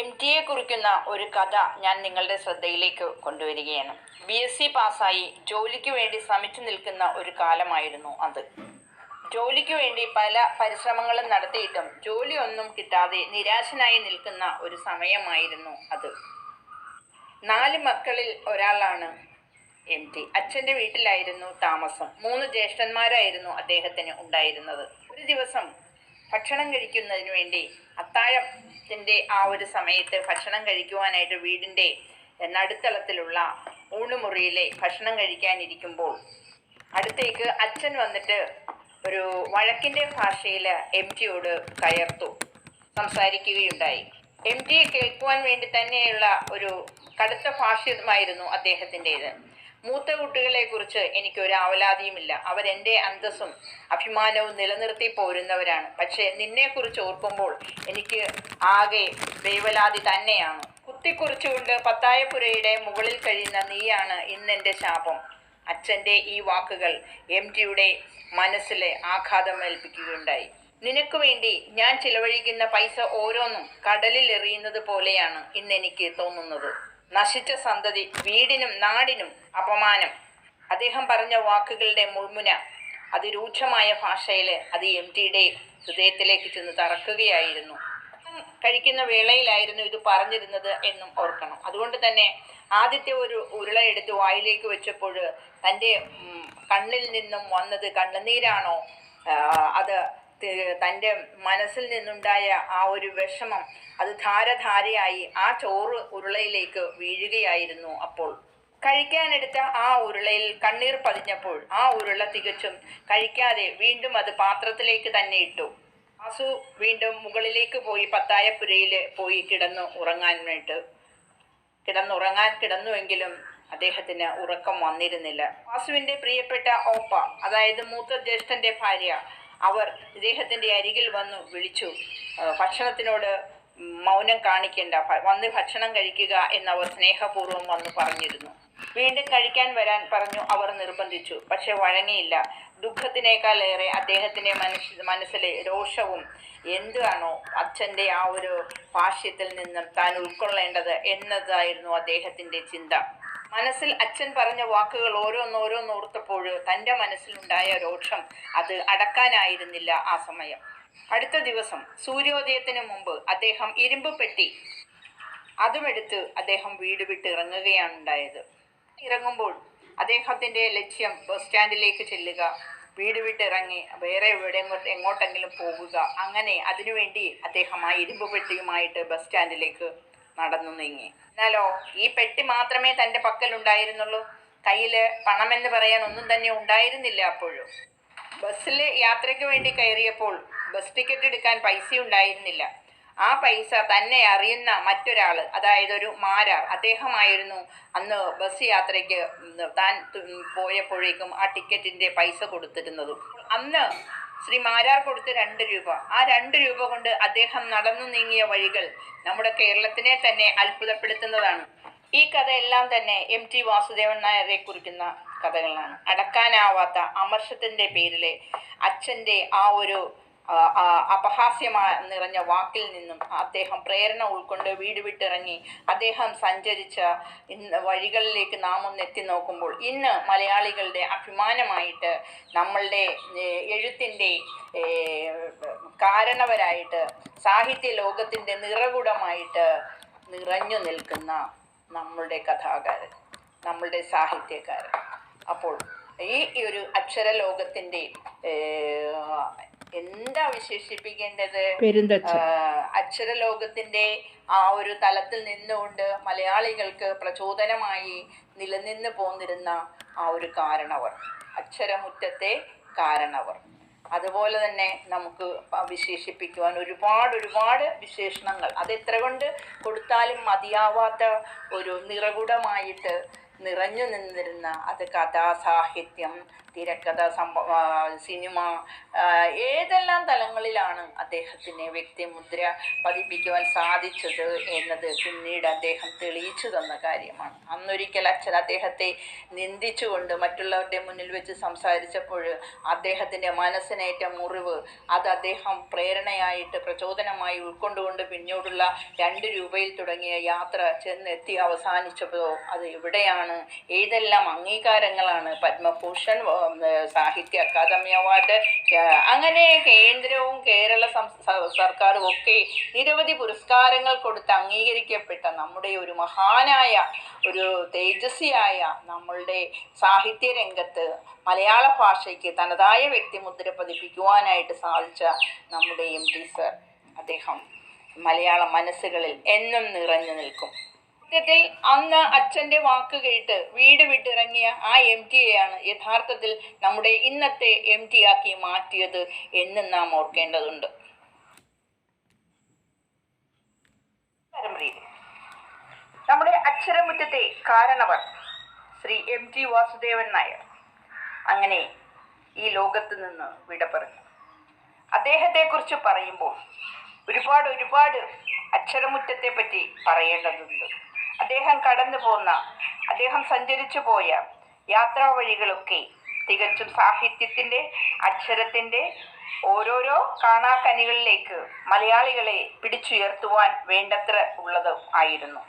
M ടിയെ കുറിക്കുന്ന ഒരു കഥ ഞാൻ നിങ്ങളുടെ ശ്രദ്ധയിലേക്ക് കൊണ്ടുവരികയാണ്. ബി എസ് സി പാസ്സായി ജോലിക്ക് വേണ്ടി ശ്രമിച്ചു നിൽക്കുന്ന ഒരു കാലമായിരുന്നു അത്. ജോലിക്ക് വേണ്ടി പല പരിശ്രമങ്ങളും നടത്തിയിട്ടും ജോലിയൊന്നും കിട്ടാതെ നിരാശനായി നിൽക്കുന്ന ഒരു സമയമായിരുന്നു അത്. നാല് മക്കളിൽ ഒരാളാണ് എം ടി. അച്ഛന്റെ വീട്ടിലായിരുന്നു താമസം. മൂന്ന് ജ്യേഷ്ഠന്മാരായിരുന്നു അദ്ദേഹത്തിന് ഉണ്ടായിരുന്നത്. ഒരു ദിവസം ഭക്ഷണം കഴിക്കുന്നതിന് വേണ്ടി അത്താഴത്തിന്റെ ആ ഒരു സമയത്ത് ഭക്ഷണം കഴിക്കുവാനായിട്ട് വീടിന്റെ നടുത്തളത്തിലുള്ള ഊണുമുറിയിലെ ഭക്ഷണം കഴിക്കാനിരിക്കുമ്പോൾ അടുത്തേക്ക് അച്ഛൻ വന്നിട്ട് ഒരു വഴക്കിന്റെ ഭാഷയിൽ എം ടിയോട് കയർത്തു സംസാരിക്കുകയുണ്ടായി. എം ടിയെ കേൾക്കുവാൻ വേണ്ടി തന്നെയുള്ള ഒരു കടുത്ത ഭാഷയുമായിരുന്നു അദ്ദേഹത്തിന്റെത്. മൂത്ത കുട്ടികളെ കുറിച്ച് എനിക്ക് ഒരു ആവലാതിയുമില്ല. അവരെന്റെ അന്തസ്സും അഭിമാനവും നിലനിർത്തി പോരുന്നവരാണ്. പക്ഷേ നിന്നെക്കുറിച്ച് ഓർക്കുമ്പോൾ എനിക്ക് ആകെ ദൈവലാതി തന്നെയാണ്. കുത്തിക്കുറിച്ചുകൊണ്ട് പത്തായപ്പുരയുടെ മുകളിൽ കഴിയുന്ന നീയാണ് ഇന്നെന്റെ ശാപം. അച്ഛന്റെ ഈ വാക്കുകൾ എം ടിയുടെ മനസ്സിലെ ആഘാതം ഏൽപ്പിക്കുകയുണ്ടായി. നിനക്ക് വേണ്ടി ഞാൻ ചിലവഴിക്കുന്ന പൈസ ഓരോന്നും കടലിൽ എറിയുന്നത് പോലെയാണ് ഇന്നെനിക്ക് തോന്നുന്നത്. നശിച്ച സന്തതി വീടിനും നാടിനും അപമാനം. അദ്ദേഹം പറഞ്ഞ വാക്കുകളുടെ മുൾമുന അതിരൂക്ഷമായ ഭാഷയിൽ അത് എം ടിയുടെ ഹൃദയത്തിലേക്ക് ചെന്ന് തറക്കുകയായിരുന്നു. കഴിക്കുന്ന വേളയിലായിരുന്നു ഇത് പറഞ്ഞിരുന്നത് എന്നും ഓർക്കണം. അതുകൊണ്ട് തന്നെ ആദ്യത്തെ ഒരു ഉരുള എടുത്ത് വായിലേക്ക് വെച്ചപ്പോൾ തന്റെ കണ്ണിൽ നിന്നും വന്നത് കണ്ണുനീരാണോ? അത് തന്റെ മനസ്സിൽ നിന്നുണ്ടായ ആ ഒരു വിഷമം അത് ധാരധാരയായി ആ ചോറ് ഉരുളയിലേക്ക് വീഴുകയായിരുന്നു അപ്പോൾ. കഴിക്കാനെടുത്ത ആ ഉരുളയിൽ കണ്ണീർ പതിഞ്ഞപ്പോൾ ആ ഉരുള തികച്ചും കഴിക്കാതെ വീണ്ടും അത് പാത്രത്തിലേക്ക് തന്നെ ഇട്ടു. വാസു വീണ്ടും മുകളിലേക്ക് പോയി പത്തായപ്പുരയിൽ പോയി കിടന്നു ഉറങ്ങാനായിട്ട് കിടന്നുറങ്ങാൻ കിടന്നുവെങ്കിലും അദ്ദേഹത്തിന് ഉറക്കം വന്നിരുന്നില്ല. വാസുവിന്റെ പ്രിയപ്പെട്ട ഓപ്പ അതായത് മൂത്ത ജ്യേഷ്ഠന്റെ ഭാര്യ അവർ ഇദ്ദേഹത്തിന്റെ അരികിൽ വന്നു വിളിച്ചു. ഭക്ഷണത്തിനോട് മൗനം കാണിക്കേണ്ട വന്ന് ഭക്ഷണം കഴിക്കുക എന്നവർ സ്നേഹപൂർവം വന്ന് പറഞ്ഞിരുന്നു. വീണ്ടും കഴിക്കാൻ വരാൻ പറഞ്ഞു അവർ നിർബന്ധിച്ചു. പക്ഷെ വഴങ്ങിയില്ല. ദുഃഖത്തിനേക്കാളേറെ അദ്ദേഹത്തിന്റെ മനസ്സ് മനസ്സിലെ രോഷവും എന്താണോ അച്ഛന്റെ ആ ഒരു ഭാഷ്യത്തിൽ നിന്നും താൻ ഉൾക്കൊള്ളേണ്ടത് എന്നതായിരുന്നു അദ്ദേഹത്തിന്റെ ചിന്ത. മനസ്സിൽ അച്ഛൻ പറഞ്ഞ വാക്കുകൾ ഓരോന്നോരോന്ന് ഓർത്തപ്പോൾ തന്റെ മനസ്സിലുണ്ടായ രോക്ഷം അത് അടക്കാനായിരുന്നില്ല ആ സമയം. അടുത്ത ദിവസം സൂര്യോദയത്തിന് മുമ്പ് അദ്ദേഹം ഇരുമ്പ് പെട്ടി അതുമെടുത്ത് അദ്ദേഹം വീട് വിട്ട് ഇറങ്ങുകയാണ് ഉണ്ടായത് ഇറങ്ങുമ്പോൾ അദ്ദേഹത്തിന്റെ ലക്ഷ്യം ബസ് സ്റ്റാൻഡിലേക്ക് ചെല്ലുക വീട് വിട്ടിറങ്ങി വേറെ എവിടെ എങ്ങോട്ടെങ്കിലും പോകുക. അങ്ങനെ അതിനുവേണ്ടി അദ്ദേഹം ആ ഇരുമ്പ് പെട്ടിയുമായിട്ട് ബസ് സ്റ്റാൻഡിലേക്ക് നടന്നു നീങ്ങി. എന്നാലോ ഈ പെട്ടി മാത്രമേ തന്റെ പക്കലുണ്ടായിരുന്നുള്ളൂ. കയ്യിൽ പണമെന്ന് പറയാൻ ഒന്നും തന്നെ ഉണ്ടായിരുന്നില്ല അപ്പോഴും. ബസ്സിൽ യാത്രയ്ക്ക് വേണ്ടി കയറിയപ്പോൾ ബസ് ടിക്കറ്റ് എടുക്കാൻ പൈസ ഉണ്ടായിരുന്നില്ല ആ പൈസ തന്നെ അറിയുന്ന മറ്റൊരാൾ അതായത് ഒരു മാരാർ അദ്ദേഹമായിരുന്നു അന്ന് ബസ് യാത്രയ്ക്ക് താൻ പോയപ്പോഴേക്കും ആ ടിക്കറ്റിന്റെ പൈസ കൊടുത്തിരുന്നതും. അന്ന് ശ്രീ മാരാർ കൊടുത്ത് രണ്ട് രൂപ. ആ രണ്ട് രൂപ കൊണ്ട് അദ്ദേഹം നടന്നു നീങ്ങിയ വഴികൾ നമ്മുടെ കേരളത്തിനെ തന്നെ അത്ഭുതപ്പെടുത്തുന്നതാണ്. ഈ കഥയെല്ലാം തന്നെ എം ടി വാസുദേവൻ നായരെ കുറിക്കുന്ന കഥകളാണ്. അടക്കാനാവാത്ത അമർഷത്തിന്റെ പേരിലെ അച്ഛന്റെ ആ ഒരു അപഹാസ്യമാ നിറഞ്ഞ വാക്കിൽ നിന്നും അദ്ദേഹം പ്രേരണ ഉൾക്കൊണ്ട് വീട് വിട്ടിറങ്ങി. അദ്ദേഹം സഞ്ചരിച്ച വഴികളിലേക്ക് നാം ഒന്ന് എത്തി നോക്കുമ്പോൾ ഇന്ന് മലയാളികളുടെ അഭിമാനമായിട്ട് നമ്മളുടെ എഴുത്തിന്റെ കാരണവരായിട്ട് സാഹിത്യ ലോകത്തിന്റെ നിറകുടമായിട്ട് നിറഞ്ഞു നിൽക്കുന്ന നമ്മളുടെ കഥാകാരൻ നമ്മളുടെ സാഹിത്യകാരൻ. അപ്പോൾ ഈ ഒരു അക്ഷരലോകത്തിന്റെ ഏഹ്, എന്താ വിശേഷിപ്പിക്കേണ്ടത്? അക്ഷരലോകത്തിന്റെ ആ ഒരു തലത്തിൽ നിന്നുകൊണ്ട് മലയാളികൾക്ക് പ്രചോദനമായി നിലനിന്ന് പോന്നിരുന്ന ആ ഒരു കാരണവർ. അക്ഷരമുറ്റത്തെ കാരണവർ. അതുപോലെ തന്നെ നമുക്ക് വിശേഷിപ്പിക്കുവാൻ ഒരുപാട് ഒരുപാട് വിശേഷണങ്ങൾ. അത് എത്ര കൊണ്ട് കൊടുത്താലും മതിയാവാത്ത ഒരു നിറകുടമായിട്ട് നിറഞ്ഞു നിന്നിരുന്ന അത് കഥാസാഹിത്യം തിരക്കഥ സംഭവ സിനിമ ഏതെല്ലാം തലങ്ങളിലാണ് അദ്ദേഹത്തിന് വ്യക്തിമുദ്ര പതിപ്പിക്കുവാൻ സാധിച്ചത് എന്നത് പിന്നീട് അദ്ദേഹം തെളിയിച്ചു തന്ന കാര്യമാണ്. അന്നൊരിക്കൽ അച്ഛൻ അദ്ദേഹത്തെ നിന്ദിച്ചുകൊണ്ട് മറ്റുള്ളവരുടെ മുന്നിൽ വെച്ച് സംസാരിച്ചപ്പോൾ അദ്ദേഹത്തിന്റെ മനസ്സിനേറ്റ മുറിവ് അത് അദ്ദേഹം പ്രേരണയായിട്ട് പ്രചോദനമായി ഉൾക്കൊണ്ടുകൊണ്ട് പിന്നോടുള്ള രണ്ട് രൂപയിൽ തുടങ്ങിയ യാത്ര ചെന്നെത്തി അവസാനിച്ചപ്പോൾ അത് എവിടെയാണ് ഏതെല്ലാം അംഗീകാരങ്ങളാണ്? പത്മഭൂഷൺ സാഹിത്യ അക്കാദമി അവാർഡ് അങ്ങനെ കേന്ദ്രവും കേരള സർക്കാരും ഒക്കെ നിരവധി പുരസ്കാരങ്ങൾ കൊടുത്ത് അംഗീകരിക്കപ്പെട്ട നമ്മുടെ ഒരു മഹാനായ ഒരു തേജസ്വിയായ നമ്മളുടെ സാഹിത്യ രംഗത്ത് മലയാള ഭാഷയ്ക്ക് തനതായ വ്യക്തിമുദ്ര പതിപ്പിക്കുവാനായിട്ട് സാധിച്ച നമ്മുടെ എം ടി സർ. അദ്ദേഹം മലയാള മനസ്സുകളിൽ എന്നും നിറഞ്ഞു നിൽക്കും. സത്യത്തിൽ അന്ന് അച്ഛന്റെ വാക്ക് കേട്ട് വീട് വിട്ടിറങ്ങിയ ആ എം ടിയെയാണ് യഥാർത്ഥത്തിൽ നമ്മുടെ ഇന്നത്തെ എം ടി ആക്കി മാറ്റിയത് എന്ന് നാം ഓർക്കേണ്ടതുണ്ട്. നമ്മുടെ അക്ഷരമുറ്റത്തെ കാരണവർ ശ്രീ എം ടി വാസുദേവൻ നായർ. അങ്ങനെ ഈ ലോകത്ത് നിന്ന് വിട പറഞ്ഞു. അദ്ദേഹത്തെക്കുറിച്ച് പറയുമ്പോൾ ഒരുപാട് ഒരുപാട് അക്ഷരമുറ്റത്തെ പറ്റി പറയേണ്ടതുണ്ട്. അദ്ദേഹം കടന്നു പോന്ന അദ്ദേഹം സഞ്ചരിച്ചു പോയ യാത്രാ വഴികളൊക്കെ തികച്ചും സാഹിത്യത്തിന്റെ അക്ഷരത്തിന്റെ ഓരോരോ കാണാക്കനികളിലേക്ക് മലയാളികളെ പിടിച്ചുയർത്തുവാൻ വേണ്ടത്ര ഉള്ളത് ആയിരുന്നു.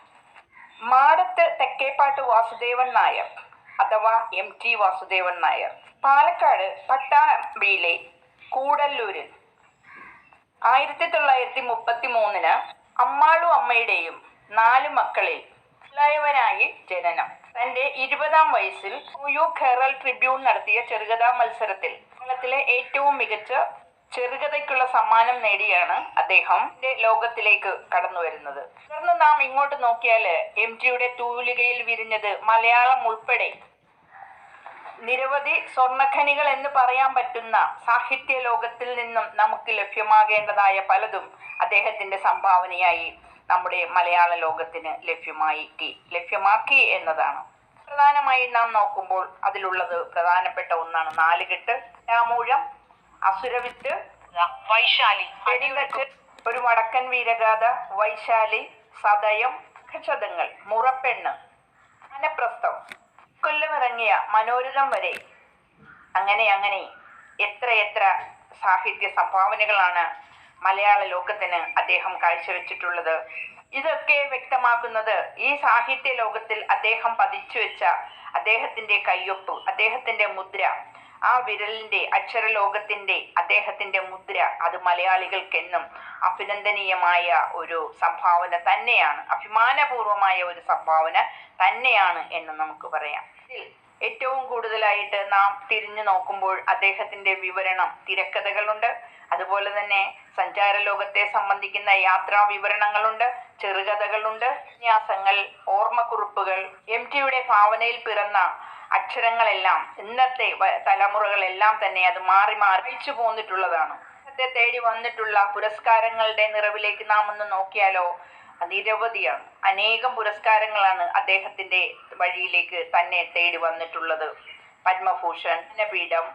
മാടത്ത് തെക്കേപ്പാട്ട് വാസുദേവൻ നായർ അഥവാ എം ടി വാസുദേവൻ നായർ. പാലക്കാട് പട്ടാമ്പിയിലെ കൂടല്ലൂരിൽ ആയിരത്തി തൊള്ളായിരത്തി മുപ്പത്തി മൂന്നിന് അമ്മാളു അമ്മയുടെയും നാല് മക്കളിൽ ഇളയവനായി ജനനം. തന്റെ ഇരുപതാം വയസ്സിൽ യു കേരൾ ട്രിബ്യൂൺ നടത്തിയ ചെറുകഥാ മത്സരത്തിൽ കേരളത്തിലെ ഏറ്റവും മികച്ച ചെറുകഥയ്ക്കുള്ള സമ്മാനം നേടിയാണ് അദ്ദേഹം ലോകത്തിലേക്ക് കടന്നു വരുന്നത്. തുടർന്ന് നാം ഇങ്ങോട്ട് നോക്കിയാൽ എം ജിയുടെ തൂലികയിൽ വിരിഞ്ഞത് മലയാളം ഉൾപ്പെടെ നിരവധി സ്വർണഖനികൾ എന്ന് പറയാൻ പറ്റുന്ന സാഹിത്യ ലോകത്തിൽ നിന്നും നമുക്ക് ലഭ്യമാകേണ്ടതായ പലതും അദ്ദേഹത്തിന്റെ സംഭാവനയായി നമ്മുടെ മലയാള ലോകത്തിന് ലഭ്യമാക്കി ലഭ്യമാക്കി എന്നതാണ്. പ്രധാനമായി നാം നോക്കുമ്പോൾ അതിലുള്ളത് പ്രധാനപ്പെട്ട ഒന്നാണ് നാലുകെട്ട് രാമൂഴം അസുരവിത്ത് വൈശാലി. ഒരു വടക്കൻ വീരഗാഥ വൈശാലി സതയം ക്ഷതങ്ങൾ മുറപ്പെണ്ണ് മനപ്രസ്ഥം കൊല്ലമിറങ്ങിയ മനോരഥം വരെ. അങ്ങനെ അങ്ങനെ എത്ര എത്ര സാഹിത്യ സംഭാവനകളാണ് മലയാള ലോകത്തിന് അദ്ദേഹം കാഴ്ചവെച്ചിട്ടുള്ളത്. ഇതൊക്കെ വ്യക്തമാക്കുന്നത് ഈ സാഹിത്യ ലോകത്തിൽ അദ്ദേഹം പതിച്ചു വെച്ച അദ്ദേഹത്തിന്റെ കയ്യൊപ്പ് അദ്ദേഹത്തിന്റെ മുദ്ര ആ വിരലിന്റെ അക്ഷര ലോകത്തിന്റെ അദ്ദേഹത്തിന്റെ മുദ്ര അത് മലയാളികൾക്കെന്നും അഭിനന്ദനീയമായ ഒരു സംഭാവന തന്നെയാണ് അഭിമാനപൂർവമായ ഒരു സംഭാവന തന്നെയാണ് എന്ന് നമുക്ക് പറയാം. ഏറ്റവും കൂടുതലായിട്ട് നാം തിരിഞ്ഞു നോക്കുമ്പോൾ അദ്ദേഹത്തിന്റെ വിവരണം തിരക്കഥകളുണ്ട്. അതുപോലെ തന്നെ സഞ്ചാര ലോകത്തെ സംബന്ധിക്കുന്ന യാത്രാ വിവരണങ്ങളുണ്ട് ചെറുകഥകളുണ്ട് ഉപന്യാസങ്ങൾ ഓർമ്മക്കുറിപ്പുകൾ എം ടിയുടെ ഭാവനയിൽ പിറന്ന അക്ഷരങ്ങളെല്ലാം ഇന്നത്തെ തലമുറകളെല്ലാം തന്നെ അത് മാറി മാറി അയച്ചു പോന്നിട്ടുള്ളതാണ്. ഇന്നത്തെ തേടി വന്നിട്ടുള്ള പുരസ്കാരങ്ങളുടെ നിറവിലേക്ക് നാം ഒന്ന് നോക്കിയാലോ നിരവധിയാണ്. അനേകം പുരസ്കാരങ്ങളാണ് അദ്ദേഹത്തിന്റെ വഴിയിലേക്ക് തന്നെ തേടി വന്നിട്ടുള്ളത്. പത്മഭൂഷൺ ജ്ഞാനപീഠം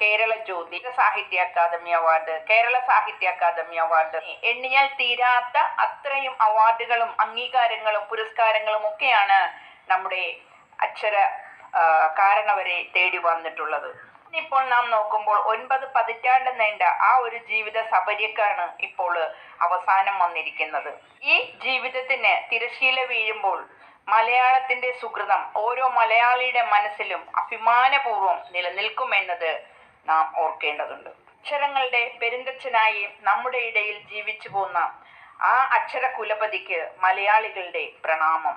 കേരള ജ്യോതി സാഹിത്യ അക്കാദമി അവാർഡ് കേരള സാഹിത്യ അക്കാദമി അവാർഡ്. എണ്ണിയാൽ തീരാത്ത അത്രയും അവാർഡുകളും അംഗീകാരങ്ങളും പുരസ്കാരങ്ങളും ഒക്കെയാണ് നമ്മുടെ അക്ഷര കാരണവരെ തേടി വന്നിട്ടുള്ളത്. ഇപ്പോൾ നാം നോക്കുമ്പോൾ ഒൻപത് പതിറ്റാണ്ട് നീണ്ട ആ ഒരു ജീവിത സപര്യക്കാണ് ഇപ്പോൾ അവസാനം വന്നിരിക്കുന്നത്. ഈ ജീവിതത്തിന് തിരശീല വീഴുമ്പോൾ മലയാളത്തിന്റെ സുഹൃതം ഓരോ മലയാളിയുടെ മനസ്സിലും അഭിമാനപൂർവം നിലനിൽക്കുമെന്നത് നാം ഓർക്കേണ്ടതുണ്ട്. അക്ഷരങ്ങളുടെ പെരുന്തച്ഛനായി നമ്മുടെ ഇടയിൽ ജീവിച്ചു പോന്ന ആ അക്ഷര കുലപതിക്ക് മലയാളികളുടെ പ്രണാമം.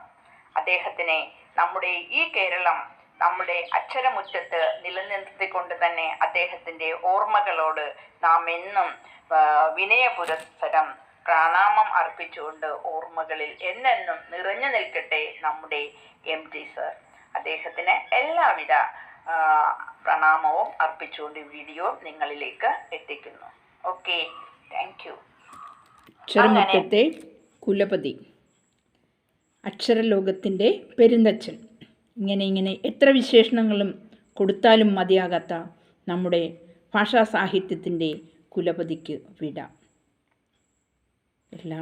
അദ്ദേഹത്തിനെ നമ്മുടെ ഈ കേരളം നമ്മുടെ അക്ഷരമുറ്റത്ത് നിലനിർത്തിക്കൊണ്ട് തന്നെ അദ്ദേഹത്തിന്റെ ഓർമ്മകളോട് നാം എന്നും വിനയ പുരസ്സരം പ്രണാമം അർപ്പിച്ചുകൊണ്ട് ഓർമ്മകളിൽ എന്നെന്നും നിറഞ്ഞു നിൽക്കട്ടെ നമ്മുടെ എം ടി സർ. അദ്ദേഹത്തിന് എല്ലാവിധ പ്രണാമവും അർപ്പിച്ചുകൊണ്ട് വീഡിയോ നിങ്ങളിലേക്ക് എത്തിക്കുന്നു. ഓക്കെ താങ്ക് യു അക്ഷരമുറ്റത്തെ കുലപതി അക്ഷരലോകത്തിന്റെ പെരുന്തച്ഛൻ. ഇങ്ങനെ ഇങ്ങനെ എത്ര വിശേഷണങ്ങളും കൊടുത്താലും മതിയാകാത്ത നമ്മുടെ ഭാഷാ സാഹിത്യത്തിന്റെ കുലപതിക്ക് വിട. എല്ലാ